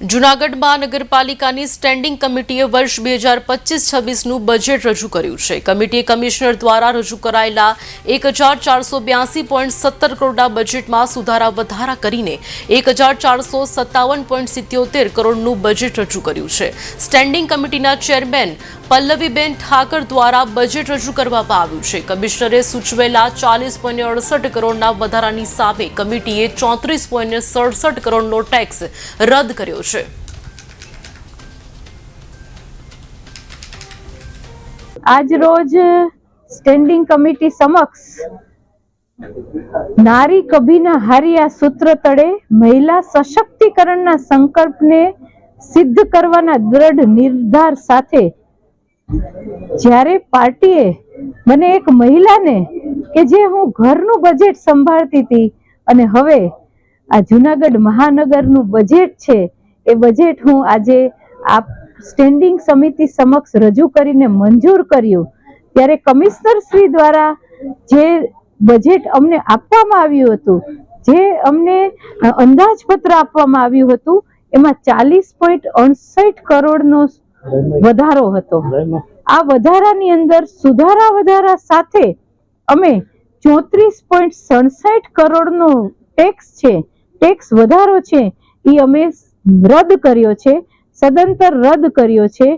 જૂનાગઢ મહાનગરપાલિકાની સ્ટેન્ડિંગ કમિટીએ વર્ષ બે હજાર પચીસ છવ્વીસનું બજેટ રજૂ કર્યું છે. કમિટીએ કમિશનર દ્વારા રજૂ કરાયેલા એક હજાર ચારસો બ્યાસી પોઈન્ટ સત્તર કરોડના બજેટમાં સુધારા વધારા કરીને એક હજાર ચારસો સત્તાવન પોઈન્ટ સિત્યોતેર કરોડનું બજેટ રજૂ કર્યું છે. સ્ટેન્ડિંગ કમિટીના ચેરમેન પલ્લવીબેન ઠાકર દ્વારા બજેટ રજૂ કરવામાં આવ્યું છે. કમિશનરે સૂચવેલા ચાલીસ પોઈન્ટ અડસઠ કરોડના વધારાની સામે કમિટીએ ચોત્રીસ પોઈન્ટ સડસઠ કરોડનો ટેક્સ રદ કર્યો છે આજ રોજ સ્ટેન્ડિંગ કમિટી સમક્ષ નારી કભીના હારિયા સૂત્ર તળે મહિલા સશક્તિકરણના સંકલ્પને સિદ્ધ કરવાના દ્રઢ નિર્ધાર સાથે જ્યારે પાર્ટીએ મને એક મહિલાને કે જે હું ઘરનું બજેટ સંભાળતી હતી અને હવે આ જુનાગઢ મહાનગરનું બજેટ છે એ બજેટ હું આજે આ સ્ટેન્ડિંગ સમિતિ સમક્ષ રજૂ કરીને મંજૂર કર્યું. ત્યારે કમિશનર શ્રી દ્વારા જે બજેટ અમને આપવામાં આવ્યું હતું, જે અમને અંદાજપત્ર આપવામાં આવ્યું હતું, એમાં ચાલીસ પોઈન્ટ અડસઠ કરોડનો વધારો હતો. આ વધારાની અંદર સુધારા વધારા સાથે અમે ચોત્રીસ પોઈન્ટ સડસઠ કરોડનો ટેક્સ છે ટેક્સ વધારો છે એ અમે રદ કર્યો છે સદંતર રદ કર્યો છે.